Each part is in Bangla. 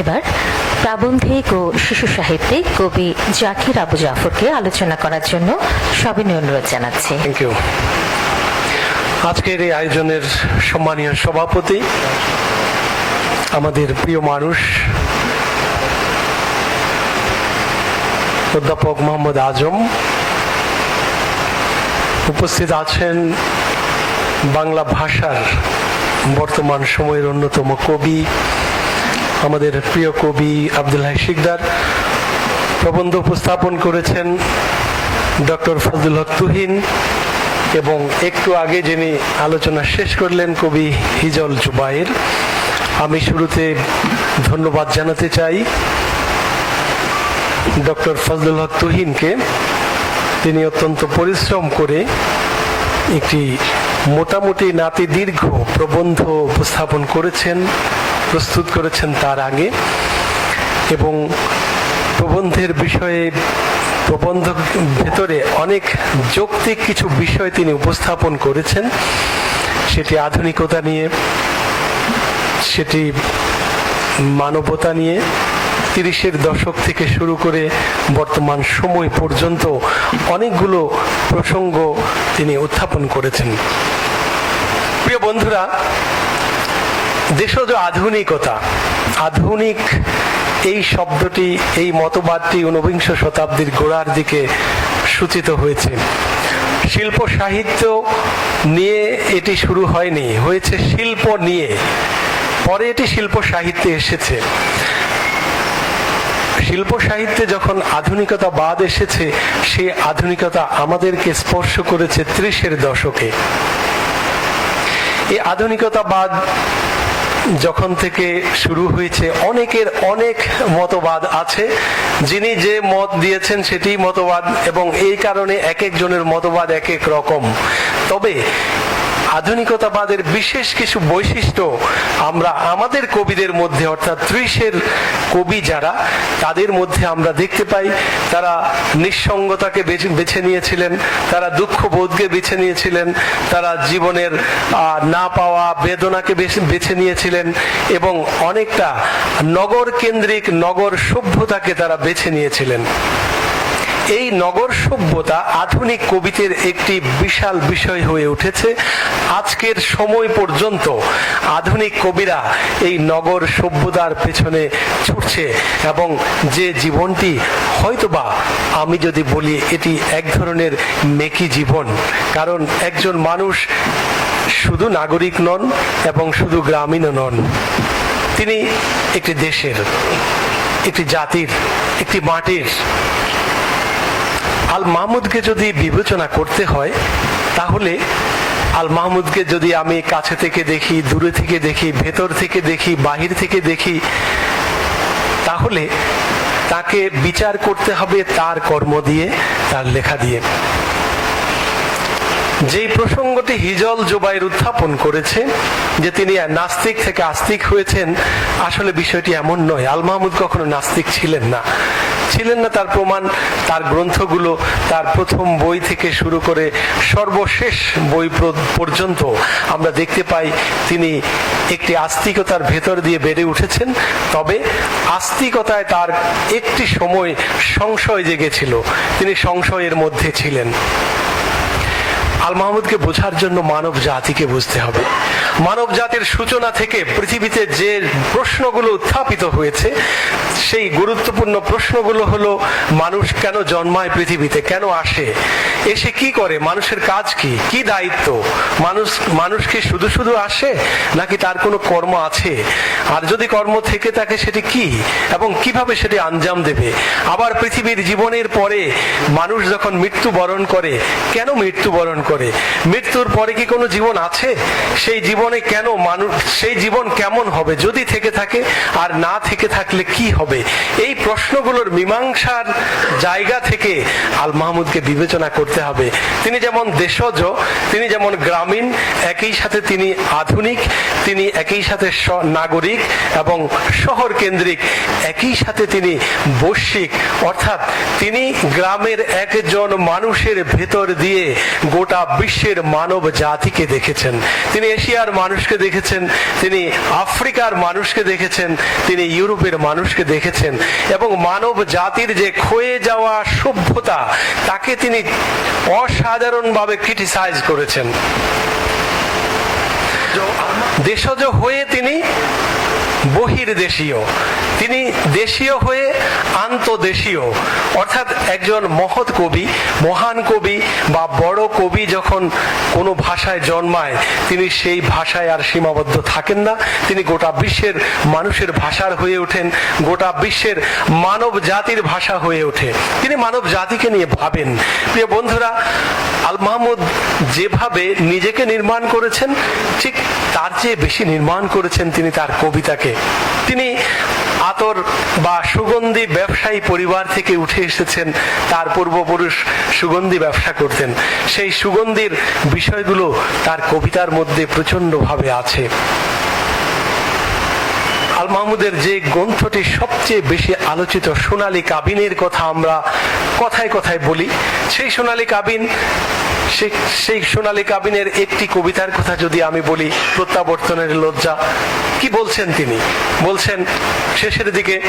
এবার প্রাবন্ধিক ও শিশু সাহিত্যিক কবি জাকির আবু জাফরকে আলোচনা করার জন্য সবিনয় অনুরোধ জানাচ্ছি। থ্যাংক ইউ আজকের এই আয়োজনের সম্মানীয় সভাপতি, আমাদের প্রিয় মানুষ, অধ্যাপক মোহাম্মদ আজম, উপস্থিত আছেন বাংলা ভাষার বর্তমান সময়ের অন্যতম কবি আমাদের প্রিয় কবি আব্দুল্লাহ শিকদার প্রবন্ধ উপস্থাপন করেছেন ডক্টর ফজলুল হক তুহিন এবং একটু আগে যিনি আলোচনা শেষ করলেন কবি হিজল জুবাইর, আমি শুরুতে ধন্যবাদ জানাতে চাই ডক্টর ফজলুল হক তুহিনকে। তিনি অত্যন্ত পরিশ্রম করে একটি মোটামুটি নাতি দীর্ঘ প্রবন্ধ উপস্থাপন করেছেন। প্রস্তুত করেছেন তার আগে। এবং প্রবন্ধের বিষয়ে প্রবন্ধ ভেতরে অনেক যৌক্তিক কিছু বিষয় তিনি উপস্থাপন করেছেন। সেটি আধুনিকতা নিয়ে, সেটি মানবতা নিয়ে, তিরিশের দশক থেকে শুরু করে বর্তমান সময় পর্যন্ত অনেকগুলো প্রসঙ্গ তিনি উত্থাপন করেছেন। প্রিয় বন্ধুরা দেশজ আধুনিকতা। আধুনিক এই শব্দটি, এই মতবাদটি ঊনবিংশ শতাব্দীর গোড়ার দিকে সূচিত হয়েছে। শিল্প সাহিত্য নিয়ে এটি শুরু হয়নি, হয়েছে শিল্প নিয়ে। পরে এটি শিল্প সাহিত্যে এসেছে। শিল্প সাহিত্যে যখন আধুনিকতা বাদ এসেছে, সে আধুনিকতা আমাদেরকে স্পর্শ করেছে ত্রিশের দশকে। এই আধুনিকতাবাদ যখন থেকে শুরু হয়েছে, অনেকের অনেক মতবাদ আছে। যিনি যে মত দিয়েছেন সেটি মতবাদ এবং এই কারণে এক একজনের মতবাদ এক এক রকম। তবে আধুনিকতাবাদের বিশেষ কিছু বৈশিষ্ট্য আমরা আমাদের কবিদের মধ্যে, অর্থাৎ ত্রিশের কবি যারা, তাদের মধ্যে আমরা দেখতে পাই। তারা নিঃসঙ্গতাকে বেছে নিয়েছিলেন, তারা দুঃখ বোধকে বেছে নিয়েছিলেন, তারা জীবনের না পাওয়া বেদনাকে বেছে নিয়েছিলেন এবং অনেকটা নগর কেন্দ্রিক নগর সভ্যতাকে তারা বেছে নিয়েছিলেন। এই নগর সভ্যতা আধুনিক কবিতের একটি বিশাল বিষয় হয়ে উঠেছে। আজকের সময় পর্যন্ত আধুনিক কবিরা এই নগর সভ্যতার পেছনে ছুটছে এবং যে জীবনটি হয়তোবা আমি যদি বলি, এটি এক ধরনের মেকি জীবন। কারণ একজন মানুষ শুধু নাগরিক নন এবং শুধু গ্রামীণও নন। তিনি একটি দেশের, একটি জাতির, একটি মাটির আল মাহমুদকে যদি বিবেচনা করতে হয়, তাহলে আল মাহমুদকে যদি আমি কাছে থেকে দেখি, দূরে থেকে দেখি, ভেতর থেকে দেখি, বাহির থেকে দেখি, তাহলে তাকে বিচার করতে হবে তার কর্ম দিয়ে, তার লেখা দিয়ে। যেই প্রসঙ্গটি হিজল জোবাইর উত্থাপন করেছে, যে তিনি নাস্তিক থেকে আস্তিক হয়েছেন, আসলে বিষয়টি এমন নয়। আল মাহমুদ কখনো নাস্তিক ছিলেন না। ছিলেন না তার প্রমাণ, তার গ্রন্থগুলো, তার প্রথম বই থেকে শুরু করে সর্বশেষ বই পর্যন্ত আমরা দেখতে পাই তিনি একটি আস্তিকতার ভেতর দিয়ে বেড়ে উঠেছেন। তবে আস্তিকতায় তার একটি সময় সংশয় জেগেছিল। তিনি সংশয়ের মধ্যে ছিলেন। আল মাহমুদকে বোঝার জন্য মানব জাতিকে বুঝতে হবে। মানব জাতির সূচনা থেকে পৃথিবীতে যে প্রশ্নগুলো উত্থাপিত হয়েছে, সেই গুরুত্বপূর্ণ প্রশ্নগুলো হলো, মানুষ কেন জন্মায় পৃথিবীতে, কেন আসে? এসে কি করে? মানুষের কাজ কি? কি দায়িত্ব? মানুষ মানুষ কি শুধু শুধু আসে, নাকি তার কোনো কর্ম আছে? আর যদি কর্ম থেকে থাকে, সেটি কি? এবং কীভাবে সেটি আঞ্জাম দেবে? আবার পৃথিবীর জীবনের পরে মানুষ যখন মৃত্যুবরণ করে, কেন মৃত্যুবরণ করে? মৃত্যুর পরে কি কোনো জীবন আছে? সেই জীবনে কেন মানুষ সেই জীবন কেমন হবে? যদি থেকে থাকে, আর না থেকে থাকলে কি হবে? এই প্রশ্নগুলোর মীমাংসার জায়গা থেকে আল মাহমুদকে বিবেচনা করতে হবে। তিনি যেমন দেশজ, তিনি যেমন গ্রামীণ, একই সাথে তিনি আধুনিক, তিনি একই সাথে নাগরিক এবং শহর কেন্দ্রিক, একই সাথে তিনি বৈশ্বিক। অর্থাৎ তিনি গ্রামের একজন মানুষের ভেতর দিয়ে গোটা বিশ্বের মানব জাতিকে দেখেছেন। তিনি এশিয়ার মানুষকে দেখেছেন, তিনি আফ্রিকার মানুষকে দেখেছেন, তিনি ইউরোপের মানুষকে দেখেছেন এবং মানব জাতির যে ক্ষয়ে যাওয়া সভ্যতা, তাকে তিনি অসাধারণভাবে ক্রিটিসাইজ করেছেন। দেশজ হয়ে তিনি বহির্দেশীয়। তিনি দেশীয় হয়ে আন্তদেশীয় অর্থাৎ একজন মহৎ কবি, মহান কবি বা বড় কবি যখন কোনো ভাষায় জন্মায়, তিনি সেই ভাষায় আর সীমাবদ্ধ থাকেন না। তিনি গোটা বিশ্বের মানুষের ভাষার হয়ে ওঠেন, গোটা বিশ্বের মানব জাতির ভাষা হয়ে ওঠে। তিনি মানব জাতিকে নিয়ে ভাবেন। প্রিয় বন্ধুরা, আল মাহমুদ যেভাবে নিজেকে নির্মাণ করেছেন, ঠিক তার চেয়ে বেশি নির্মাণ করেছেন তিনি তার কবিতাকে। তিনি আতর বা সুগন্ধি ব্যবসায়ী পরিবার থেকে উঠে এসেছেন। তার পূর্বপুরুষ সুগন্ধি ব্যবসা করতেন। সেই সুগন্ধির বিষয়গুলো তার কবিতার মধ্যে প্রচন্ডভাবে আছে। আল মাহমুদের যে গ্রন্থটি সবচেয়ে বেশি আলোচিত সোনালী কাবিনের কথা আমরা কথায় কথায় বলি, সেই সোনালী কাবিন সেই সোনালী কাবিনের একটি কবিতার কথা যদি আমি বলি, প্রত্যাবর্তনের লজ্জা। কি বলছেন তিনি? বলছেন, শেষের দিকে,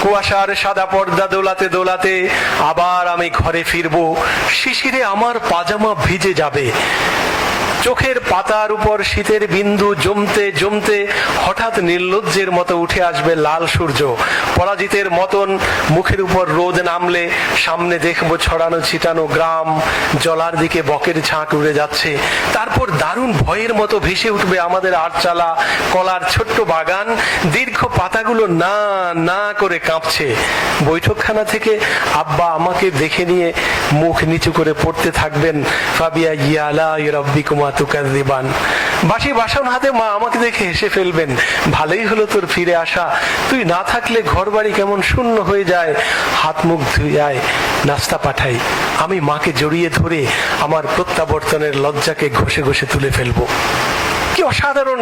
কুয়াশার সাদা পর্দা দোলাতে দোলাতে আবার আমি ঘরে ফিরবো। শিশিরে আমার পাজামা ভিজে যাবে। চোখের পাতার উপর শীতের বিন্দু জমতে জমতে হঠাৎ নির্লজ্জের মতো উঠে আসবে লাল সূর্য। পরাজিতের মতন মুখের উপর রোদ নামলে সামনে দেখব ছড়ানো ছিটানো গ্রাম, জলার দিকে বকের ঝাঁক উড়ে যাচ্ছে। তারপর দারুণ ভয়ের মতো ভেসে উঠবে আমাদের আটচালা কলার ছোট্ট বাগান। দীর্ঘ পাতাগুলো না না করে কাঁপছে। বৈঠকখানা থেকে আব্বা আমাকে দেখে নিয়ে মুখ নিচু করে পড়তে থাকবেন। ফাবিয়া ইয়ালা রব্বি কুমা আমাকে দেখে হেসে ফেলবেন, ভালোই হলো তোর ফিরে আসা। তুই না থাকলে ঘর বাড়ি কেমন শূন্য হয়ে যায়। হাত মুখ ধুয়ায় নাস্তা পাঠাই। আমি মাকে জড়িয়ে ধরে আমার প্রত্যাবর্তনের লজ্জাকে ঘষে ঘষে তুলে ফেলব। কি অসাধারণ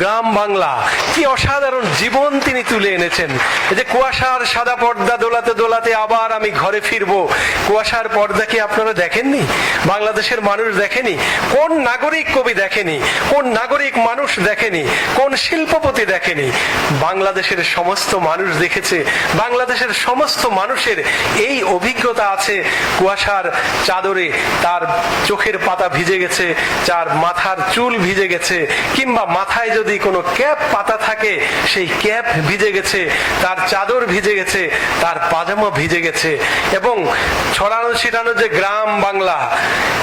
গ্রাম বাংলা, কি অসাধারণ জীবন তিনি তুলে এনেছেন। যে কুয়াশার সাদা পর্দা দোলাতে দোলাতে আবার আমি ঘরে ফিরবো। কুয়াশার পর্দা কি আপনারা দেখেননি? বাংলাদেশের মানুষ দেখেনি? কোন নাগরিক কবি দেখেনি? কোন নাগরিক মানুষ দেখেনি? কোন শিল্পপতি দেখেনি? বাংলাদেশের সমস্ত মানুষ দেখেছে। বাংলাদেশের সমস্ত মানুষের এই অভিজ্ঞতা আছে। কুয়াশার চাদরে তার চোখের পাতা ভিজে গেছে তার মাথার চুল ভিজে গেছে। কিংবা মাথায় যদি কোনো ক্যাপ পাতা থাকে, সেই ক্যাপ ভিজে গেছে, তার চাদর ভিজে গেছে, তার পাজামা ভিজে গেছে, এবং ছড়ানো ছিটানো যে গ্রাম বাংলা,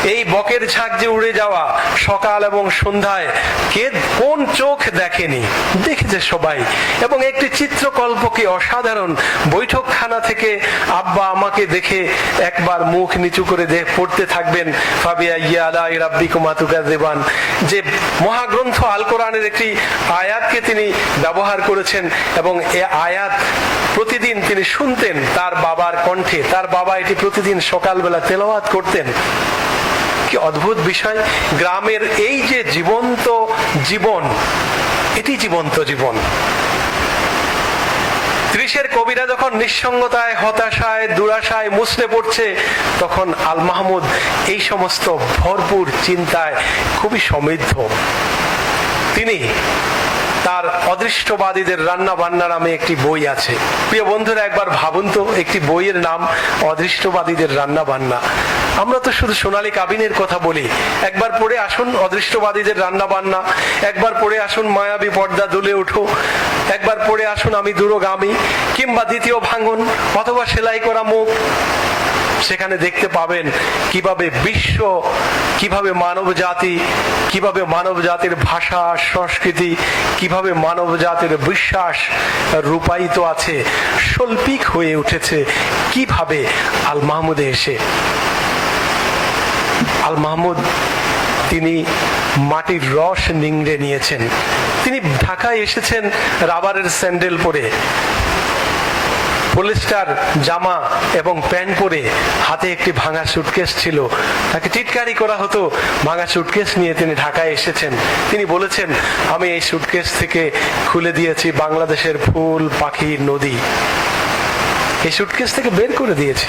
এই বকের ঝাঁক যে উড়ে যাওয়া, সকাল এবং সন্ধ্যায়, কে কোন চোখ দেখেনি? দেখেছে সবাই। এবং একটি চিত্রকল্প কি অসাধারণ? বৈঠকখানা থেকে আব্বা আমাকে দেখে একবার মুখ নিচু করে পড়তে থাকবেন ফাবিয়া ইয়ালা রাব্বি কুমাতুকা দেবান যে মহাগ্রন্থ আল কোরআনের একটি আয়াতকে তিনি ব্যবহার করেছেন এবং এ আয়াত প্রতিদিন তিনি শুনতেন তার বাবার কণ্ঠে। তার বাবা এটি প্রতিদিন সকালবেলা তেলাওয়াত করতেন। কি অদ্ভুত বিষয়। গ্রামের এই যে জীবন্ত জীবন, এটি জীবন্ত জীবন। ত্রিশের কবিরা যখন নিঃসঙ্গতায়, হতাশায়, দুরাশায় মুসলে পড়ছে, তখন আল মাহমুদ এই সমস্ত ভরপুর চিন্তায় খুবই সমৃদ্ধ। তিনি তার অদৃষ্টবাদীদের রান্না বান্না নামে একটি বই আছে। প্রিয় বন্ধুরা, একবার ভাবুন তো, একটি বইয়ের নাম অদৃষ্টবাদীদের রান্না বান্না আমরা তো শুধু সোনালী কাবিনের কথা বলি। একবার পড়ে আসুন অদৃষ্টবাদীদের রান্না বান্না একবার পড়ে আসুন মায়াবী পর্দা দুলে উঠো। একবার পড়ে আসুন আমি দূরগামী, কিংবা দ্বিতীয় ভাঙন, অথবা সেলাই করা মুখ। সেখানে দেখতে পাবেন কীভাবে বিশ্ব, কীভাবে মানব জাতি কীভাবে মানব জাতির ভাষা, সংস্কৃতি, কীভাবে মানব জাতির বিশ্বাস রূপায়িত আছে, শৈল্পিক হয়ে উঠেছে কীভাবে আল মাহমুদে এসে। আল মাহমুদ তিনি মাটির রস নিংড়ে নিয়েছেন। তিনি ঢাকায় এসেছেন রাবারের স্যান্ডেল পরে। পলিস্টার জামা এবং প্যান্ট পরে হাতে একটি ভাঙা সুটকেস ছিল। তাকে টিটকারি করা হতো। ভাঙা সুটকেস নিয়ে তিনি ঢাকায় এসেছেন। তিনি বলেছেন, আমি এই সুটকেস থেকে খুলে দিয়েছি বাংলাদেশের ফুল, পাখি, নদী। এই সুটকেস থেকে বের করে দিয়েছি।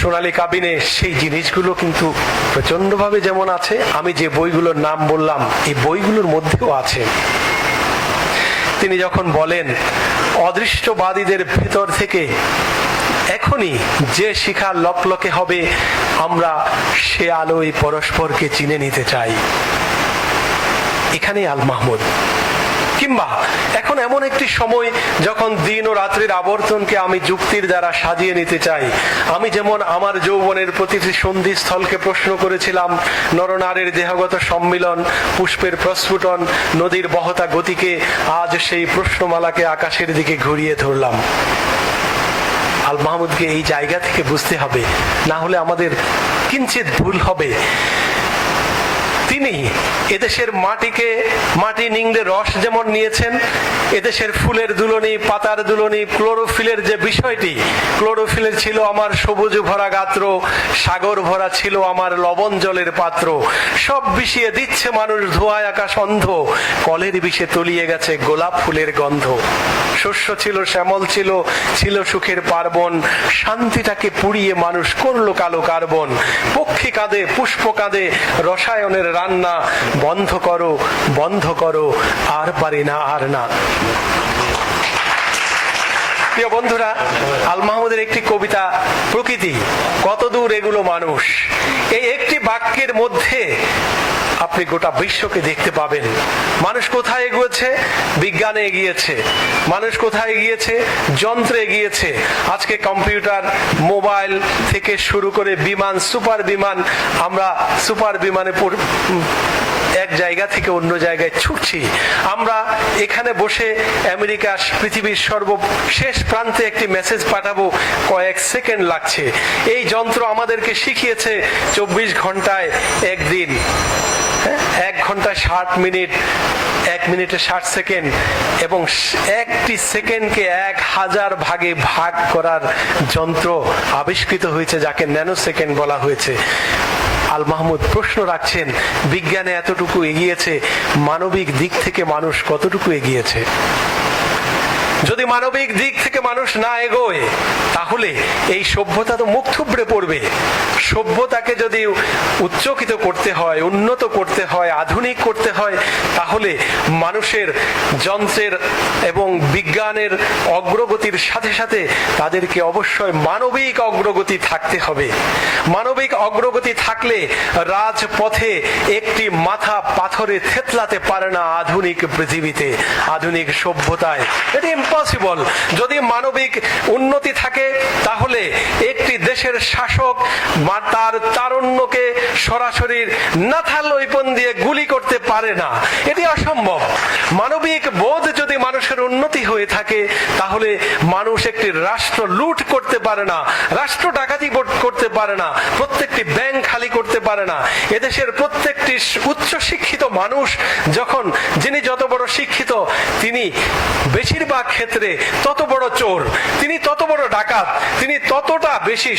সোনালী কাবিনে সেই জিনিসগুলো কিন্তু প্রচন্ডভাবে যেমন আছে, আমি যে বইগুলোর নাম বললাম, এই বইগুলোর মধ্যেও আছে। তিনি যখন বলেন অদৃষ্টবাদীদের ভেতর থেকে এখনই যে শিখা লকলকে হবে, আমরা সে আলোয় পরস্পরকে চিনে নিতে চাই। এখানেই আল মাহমুদ। কিংবা এখন এমন একটি সময় যখন দিন ও রাত্রির আবর্তনকে আমি যুক্তির দ্বারা সাজিয়ে নিতে চাই। আমি যেমন আমার যৌবনের প্রতিটি সন্ধিস্থলকে প্রশ্ন করেছিলাম, নরনারীর দেহগত সম্মিলন, পুষ্পের প্রস্ফুটন, নদীর বহতা গতিকে আজ সেই প্রশ্নমালাকে আকাশের দিকে ঘুরিয়ে ধরলাম। আল মাহমুদকে এই জায়গা থেকে বুঝতে হবে, না হলে আমাদের কিঞ্চিত ভুল হবে। তিনি এদেশের মাটিকে, মাটি নিংড়ে রস যেমন নিয়েছেন, এদেশের ফুলের দুলনি, পাতার দুলনি, ক্লোরোফিলের যে বিষয়টি ক্লোরোফিলের ছিল আমার সবুজ ভরা গাত্র, সাগর ভরা ছিল আমার লবণ জলের পাত্র। সব বিষিয়ে দিচ্ছে মানুষ ধোঁয়ায় আকাশ অন্ধ, কলের বিষে তলিয়ে গেছে গোলাপ ফুলের গন্ধ। শস্য ছিল, শ্যামল ছিল ছিল সুখের পার্বণ, শান্তিটাকে পুড়িয়ে মানুষ করল কালো কার্বন। পক্ষী কাঁদে, পুষ্প কাঁদে, রসায়নের রান্না বন্ধ করো বন্ধ করো আর পারি না আর না প্রিয় বন্ধুরা, আল মাহমুদের একটি কবিতা, প্রকৃতি কতদূর এগুলো মানুষ। এই একটি বাক্যের মধ্যে আপনি গোটা বিশ্বকে দেখতে পাবেন। মানুষ কোথায় এগিয়েছে? বিজ্ঞানে এগিয়েছে। মানুষ কোথায় এগিয়েছে? যন্ত্রে এগিয়েছে। আজকে কম্পিউটার, মোবাইল থেকে শুরু করে বিমান, সুপার বিমান, আমরা সুপার বিমানে এক জায়গা থেকে অন্য জায়গায় ছুটছি। আমরা এখানে বসে আমেরিকা পৃথিবীর সর্বশেষ প্রান্তে একটি মেসেজ পাঠাবো কয়েক সেকেন্ড লাগছে। এই যন্ত্র আমাদেরকে শিখিয়েছে চব্বিশ ঘন্টায় একদিন। হ্যাঁ, এক ঘন্টায় ষাট মিনিট এক মিনিটে ষাট সেকেন্ড এবং একটি সেকেন্ডকে এক হাজার ভাগে ভাগ করার যন্ত্র আবিষ্কৃত হয়েছে যাকে ন্যানো সেকেন্ড বলা হয়েছে। আল মাহমুদ প্রশ্ন রাখছেন বিজ্ঞানে এতটুকু এগিয়েছে মানবিক দিক থেকে মানুষ কতটুকু এগিয়েছে? যদি মানবিক দিক থেকে মানুষ না এগোয়, তাহলে এই সভ্যতা তো মুখ থুবড়ে পড়বে। সভ্যতাকে যদি উচ্চকিত করতে হয়, উন্নত করতে হয়, আধুনিক করতে হয়, তাহলে মানুষের যন্ত্রের এবং বিজ্ঞানের অগ্রগতির সাথে সাথে তাদেরকে অবশ্যই মানবিক অগ্রগতি থাকতে হবে। মানবিক অগ্রগতি থাকলে রাজপথে একটি মাথা পাথরে থেতলাতে পারে না আধুনিক পৃথিবীতে, আধুনিক সভ্যতায়। এটি ইম্পসিবল যদি মানবিক উন্নতি থাকে, তাহলে একটি দেশের শাসক তার তারুণ্যকে সরাসরি নাথাল ঐপন দিয়ে গুলি করতে পারে না। এটি অসম্ভব। মানবিক বোধ যদি মানুষের উন্নতি হয়ে থাকে, তাহলে মানুষ একটি রাষ্ট্র লুট করতে পারে না, রাষ্ট্র ডাকাতি করতে পারে না, প্রত্যেকটি ব্যাংক খালি করতে পারে না। এদেশের প্রত্যেকটি উচ্চ শিক্ষিত মানুষ যখন, যিনি যত বড় শিক্ষিত, তিনি বেশিরভাগ ক্ষেত্রে তত বড় চোর, তিনি তত বড় ডাকাত, তিনি ততটা বেশি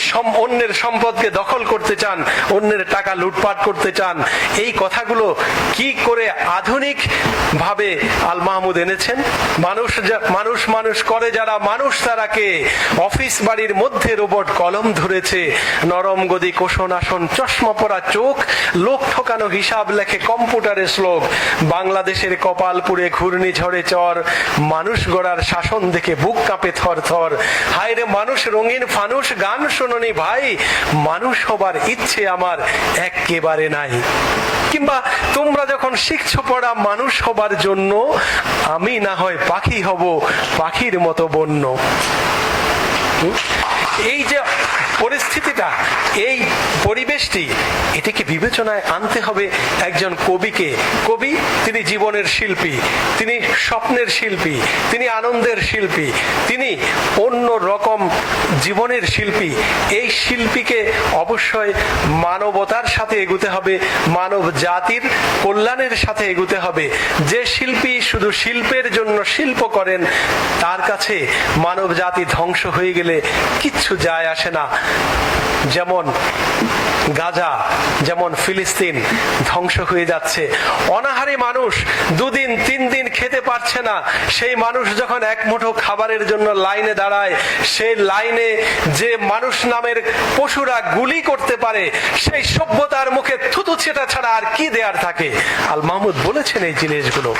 অন্যের সম্পদকে দখল করতে চান, অন্যের টাকা লুটপাট করতে চান। এই কথাগুলো কি করে আধুনিক ভাবে আল মাহমুদ এনেছেন? মানুষ মানুষ মানুষ করে যারা, মানুষ তারা কে অফিস বাড়ির মধ্যে রোবট কলম ধরেছে। নরম গদি কোষণ আসন, চশমা পরা চোখ, লোক ঠকানো হিসাব লেখে কম্পিউটারে শ্লোক, বাংলাদেশের কপালপুরে ঘূর্ণিঝড়ে চর, মানুষ গড়ার শাসন দেখে বুক কাঁপে থর থর। হায় রে মানুষ রঙিন ফানুষ, গান শোনি ভাই। মানুষ হবার ইচ্ছে আমার একেবারে নাই। কিংবা তোমরা যখন শিখছো পড়া মানুষ হবার জন্য, আমি না হয় পাখি হব পাখির মতো বন্য। এই যে পরিস্থিতিটা, এই পরিবেশটি, এটিকে বিবেচনায় আনতে হবে একজন কবিকে। কবি, তিনি জীবনের শিল্পী, তিনি স্বপ্নের শিল্পী, তিনি আনন্দের শিল্পী, তিনি অন্য রকম জীবনের শিল্পী। এই শিল্পীকে অবশ্যই মানবতার সাথে এগুতে হবে, মানব জাতির কল্যাণের সাথে এগুতে হবে। যে শিল্পী শুধু শিল্পের জন্য শিল্প করেন, তার কাছে মানব জাতি ধ্বংস হয়ে গেলে কিচ্ছু যায় আসে না। যেমন গাজা, যেমন ফিলিস্তিন ধ্বংস হয়ে যাচ্ছে। অনাহারী মানুষ দুদিন, তিন দিন খেতে পারছে না। সেই মানুষ যখন এক মুঠো খাবারের জন্য লাইনে দাঁড়ায়, সেই লাইনে যে মানুষ নামের পশুরা গুলি করতে পারে, সেই সভ্যতার মুখে থুতু ছেটা ছাড়া আর কি দেয়ার থাকে? আল মাহমুদ বলেছেন এই জিনিসগুলো।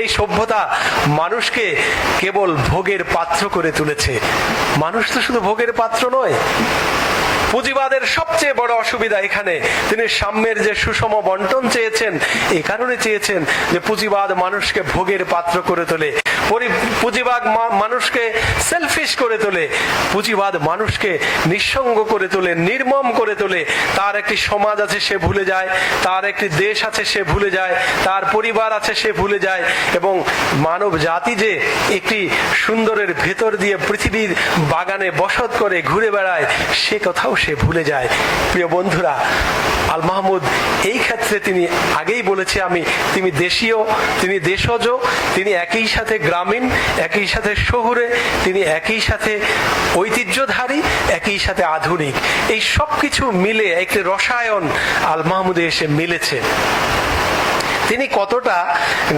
এই সভ্যতা মানুষকে কেবল ভোগের পাত্র করে তুলেছে। মানুষ তো শুধু ভোগের পাত্র নয় পুঁজিবাদের সবচেয়ে বড় অসুবিধা এখানে। তিনি সাম্যের যে সুষম বন্টন চেয়েছেন, এ কারণে চেয়েছেন যে পুঁজিবাদ মানুষকে ভোগের পাত্র করে তোলে। পুঁজিবাদ মানুষকে সেলফিশ করে তোলে, পুঁজিবাদ মানুষকে নিঃসঙ্গ করে তোলে, নির্মম করে তোলে। তার একটি সমাজ আছে, সে ভুলে যায়। তার একটি দেশ আছে, সে ভুলে যায়। তার পরিবার আছে, সে ভুলে যায়। এবং মানব জাতি যে একটি সুন্দরের ভেতর দিয়ে পৃথিবীর বাগানে বসত করে ঘুরে বেড়ায়, সে কথাও সে ভুলে যায়। প্রিয় বন্ধুরা, আল মাহমুদ, এই ক্ষেত্রে তিনি আগেই বলেছে আমি, তিনি দেশীয়, তিনি দেশজ, তিনি একই সাথে গ্রামীণ একই সাথে শহুরে, তিনি একই সাথে ঐতিহ্যধারী, একই সাথে আধুনিক। এই সব কিছু মিলে একটি রসায়ন আল মাহমুদে এসে মিলেছে। তিনি কতটা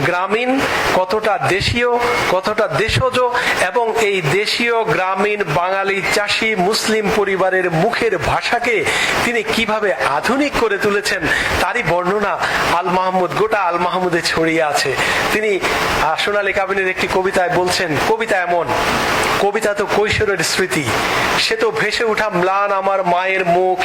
গ্রামীণ, কতটা দেশীয়, কতটা দেশজ এবং এই দেশীয়, গ্রামীণ, বাঙালি, চাষি, মুসলিম পরিবারের মুখের ভাষাকে তিনি কীভাবে আধুনিক করে তুলেছেন তারই বর্ণনা আল মাহমুদ, গোটা আল মাহমুদে ছড়িয়ে আছে। তিনি সোনালী কাবিনের একটি কবিতায় বলছেন, কবিতা এমন কবিতা তো কৈশোরের স্মৃতি। সে তো ভেসে ওঠা ম্লান আমার মায়ের মুখ।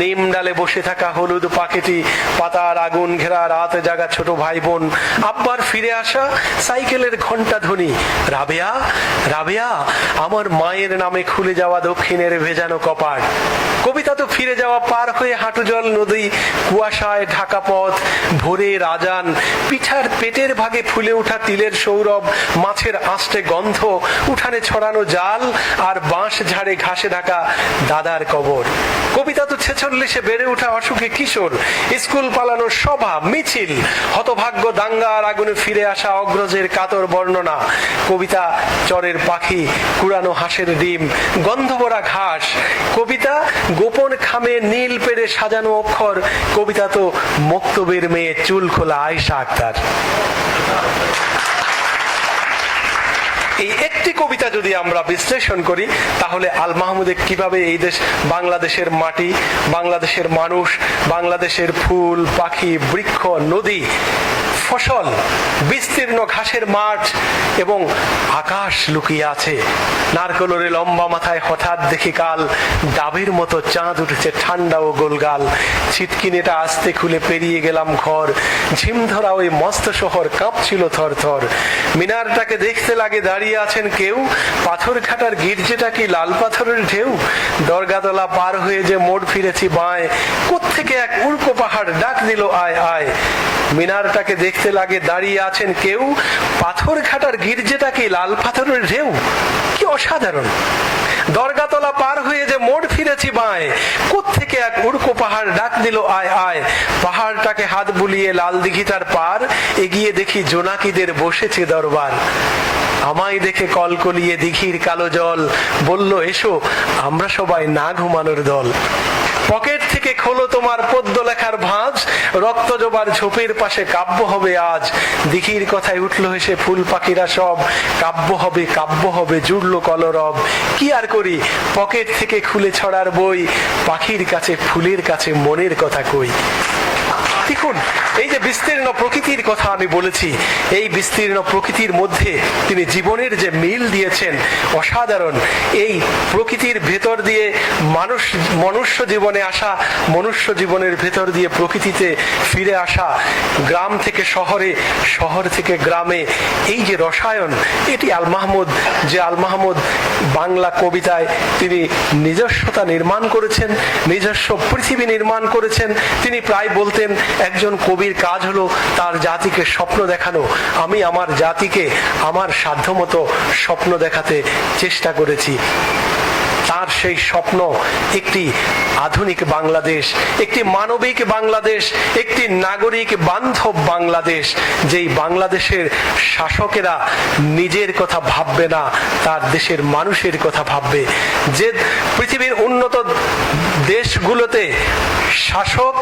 নিম ডালে বসে থাকা হলুদ পাখিটি, পাতার আগুন ঘেরা রাত জাগা ছোট ভাই বোন আব্বার ফিরে আসা সাইকেলের ঘণ্টা ধ্বনি। রাবেয়া রাবেয়া, আমার মায়ের নামে খুলে যাওয়া দক্ষিণের ভেজানো কপাট। কবিতা তো ফিরে যাওয়া পার হয়ে হাঁটু জল নদী, কুয়াশায় ঢাকা পথ, ভোরে রাজান, পিঠার পেটের ভাগে ফুলে ওঠা তিলের সৌরভ, মাছের আঁশটে গন্ধ, উঠানে ছড়ানো জাল আর বাঁশ ঝাড়ে ঘাসে ঢাকা দাদার কবর। কবিতা তো ছেচল্লিশে বেড়ে ওঠা অসুখে কিশোর। স্কুল পালানোর সভা, মিছিল, হতভাগ্য দাঙ্গার আগুনে ফিরে আসা অগ্রজের কাতর বর্ণনা। কবিতা চরের পাখি, কুড়ানো হাঁসের ডিম, গন্ধভরা ঘাস। কবিতা গোপন খামে নীল পেড়ে সাজানো অক্ষর। কবিতা তো মক্তবের মেয়ে চুল খোলা আয়সা আক্তার। এই একটি কবিতা যদি আমরা বিশ্লেষণ করি, তাহলে আল মাহমুদে কীভাবে এই দেশ, বাংলাদেশের মাটি, বাংলাদেশের মানুষ, বাংলাদেশের ফুল, পাখি, বৃক্ষ, নদী ফসল, বিস্তীর্ণ ঘাসের মাঠ এবং আকাশ লুকিয়ে আছে। নারকলরে লম্বা মাথায় হঠাৎ দেখি কাল ডাবের মতো চাঁদ উঠেছে, ঠান্ডা ও গোলগাল। ছিটকিনেটা আস্তে খুলে পেরিয়ে গেলাম ঘর। ঝিমধরা ওই মস্ত শহর কাঁপছিল থর থর মিনারটাকে দেখতে লাগে দাঁড়িয়ে আছেন কেউ? পাথর খাটার গির্জেটা কি লাল পাথরের ঢেউ? দরগাতলা পার হয়ে যে মোড় ফিরেছি বাঁয়, কোত্থেকে এক উল্কো পাহাড় ডাক দিল, আয় আয়। মিনারটাকে দেখতে লাগে দাঁড়িয়ে আছেন কেউ। পাথর খাটার গির্জেটা কি লাল পাথরের ঢেউ। কি অসাধারণ। দরগাতলা পার হয়ে যে মোড় ফিরেছি বাঁয়, কোত্থেকে এক উড়কো পাহাড় ডাক দিল, আয় আয়। পাহাড়টাকে হাত বুলিয়ে লাল দিঘিটার পার এগিয়ে দেখি জোনাকিদের বসেছে দরবার। আমায় দেখে কলকলিয়ে দিঘির কালো জল। বলল, এসো, আমরা সবাই না ঘুমানোর দল। পকেট থেকে খোলো তোমার পদ্য লেখার ভাঁজ। রক্ত জবার ঝোপের পাশে কাব্য হবে আজ। দিঘির কথায় উঠল হেসে ফুল পাখিরা সব। কাব্য হবে কাব্য হবে, জুড়লো কলরব। কি আর করি? পকেট থেকে খুলে ছড়ার বই। পাখির কাছে, ফুলের কাছে, মনের কথা কই। দেখুন, এই যে বিস্তীর্ণ প্রকৃতির কথা আমি বলেছি, এই বিস্তীর্ণ প্রকৃতির মধ্যে তিনি জীবনের যে মিল দিয়েছেন, অসাধারণ। এই প্রকৃতির ভেতর দিয়ে মানুষ, মনুষ্য জীবনে আসা, মনুষ্য জীবনের ভেতর দিয়ে প্রকৃতিতে ফিরে আসা, গ্রাম থেকে শহরে, শহর থেকে গ্রামে, এই যে রসায়ন, এটি আল মাহমুদ, যে আল মাহমুদ বাংলা কবিতায় তিনি নিজস্বতা নির্মাণ করেছেন, নিজস্ব পৃথিবী নির্মাণ করেছেন। তিনি প্রায় বলতেন একজন কবির কাজ হলো তার জাতিকে স্বপ্ন দেখানো। আমি আমার জাতিকে আমার সাধ্যমতো স্বপ্ন দেখাতে চেষ্টা করেছি। তার সেই স্বপ্ন একটি আধুনিক বাংলাদেশ, একটি মানবিক বাংলাদেশ, একটি নাগরিক বান্ধব বাংলাদেশ, যেই বাংলাদেশের শাসকেরা নিজের কথা ভাববে না, তার দেশের মানুষের কথা ভাববে। যে পৃথিবীর উন্নত দেশগুলোতে শাসক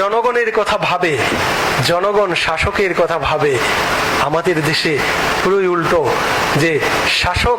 জনগণের কথা ভাবে, জনগণ শাসকের কথা ভাবে, আমাদের দেশে পুরোই উল্টো যে শাসক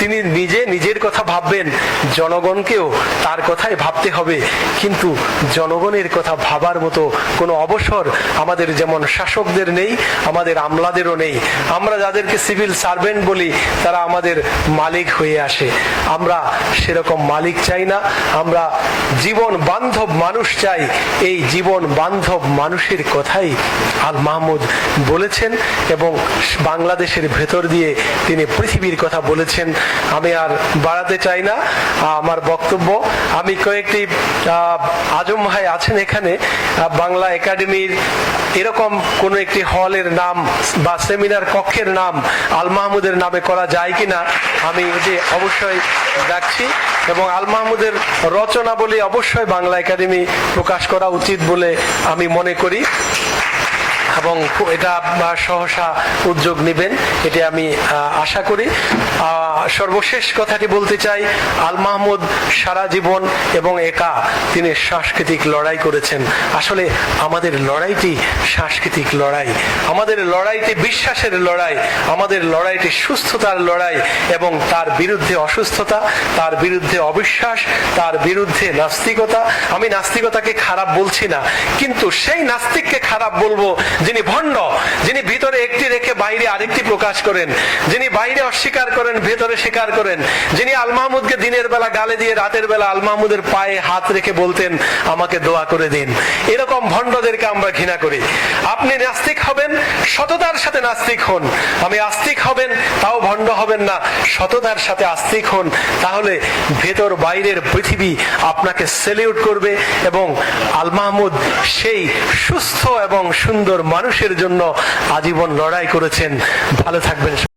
তিনি নিজে নিজের কথা ভাববেন, জনগণকেও তার কথাই ভাবতে হবে। কিন্তু জনগণের কথা ভাবার মতো কোনো অবসর আমাদের যেমন শাসকদের নেই, আমাদের আমলাদেরও নেই। আমরা যাদেরকে সিভিল সার্ভেন্ট বলি, তারা আমাদের মালিক হয়ে আসে। আমরা সেরকম মালিক চাই না। আমরা জীবন বান্ধব মানুষ চাই। এই জীবন বান্ধব মানুষের কথাই আল মাহমুদ বলেছেন এবং বাংলাদেশের ভেতর দিয়ে তিনি পৃথিবীর কথা বলেছেন। আমি আর বাড়াতে চাই না আমার বক্তব্য। আমি কয়েকটি আজম ভাই আছেন এখানে বাংলা একাডেমির এরকম কোন একটি হলের নাম বা সেমিনার কক্ষের নাম আল মাহমুদের নামে করা যায় কিনা, আমি এটি অবশ্যই ডাকছি এবং আল মাহমুদের রচনাবলী অবশ্যই বাংলা একাডেমি প্রকাশ করা উচিত বলে আমি মনে করি। এবং এটা সহসা উদ্যোগ নেবেন, এটি আমি আশা করি। সর্বশেষ কথাটি বলতে চাই, আল মাহমুদ সারা জীবন এবং একা তিনি সাংস্কৃতিক লড়াই করেছেন। আসলে আমাদের লড়াইটি সাংস্কৃতিক লড়াই। আমাদের লড়াইটি বিশ্বাসের লড়াই, আমাদের লড়াইটি সুস্থতার লড়াই এবং তার বিরুদ্ধে অসুস্থতা, তার বিরুদ্ধে অবিশ্বাস, তার বিরুদ্ধে নাস্তিকতা। আমি নাস্তিকতাকে খারাপ বলছি না, কিন্তু সেই নাস্তিককে খারাপ বলব যিনি ভণ্ড, যিনি ভিতরে একটি রেখে বাইরে আরেকটি প্রকাশ করেন, যিনি বাইরে অস্বীকার করেন, ভেতরে স্বীকার করেন, যিনি আল মাহমুদকে দিনের বেলা গালে দিয়ে রাতের বেলা আল মাহমুদের পায়ে হাত রেখে বলতেন, আমাকে দোয়া করে দিন। এরকম ভণ্ডদেরকে আমরা ঘৃণা করি। আপনি নাস্তিক হবেন, সততার সাথে নাস্তিক হন। আমি আস্তিক হবেন, তাও ভণ্ড হবেন না। সততার সাথে আস্তিক হন, তাহলে ভেতর বাইরের পৃথিবী আপনাকে সেলিউট করবে এবং আল মাহমুদ সেই সুস্থ এবং সুন্দর মানুষের জন্য আজীবন লড়াই করেছেন। ভালো থাকবেন।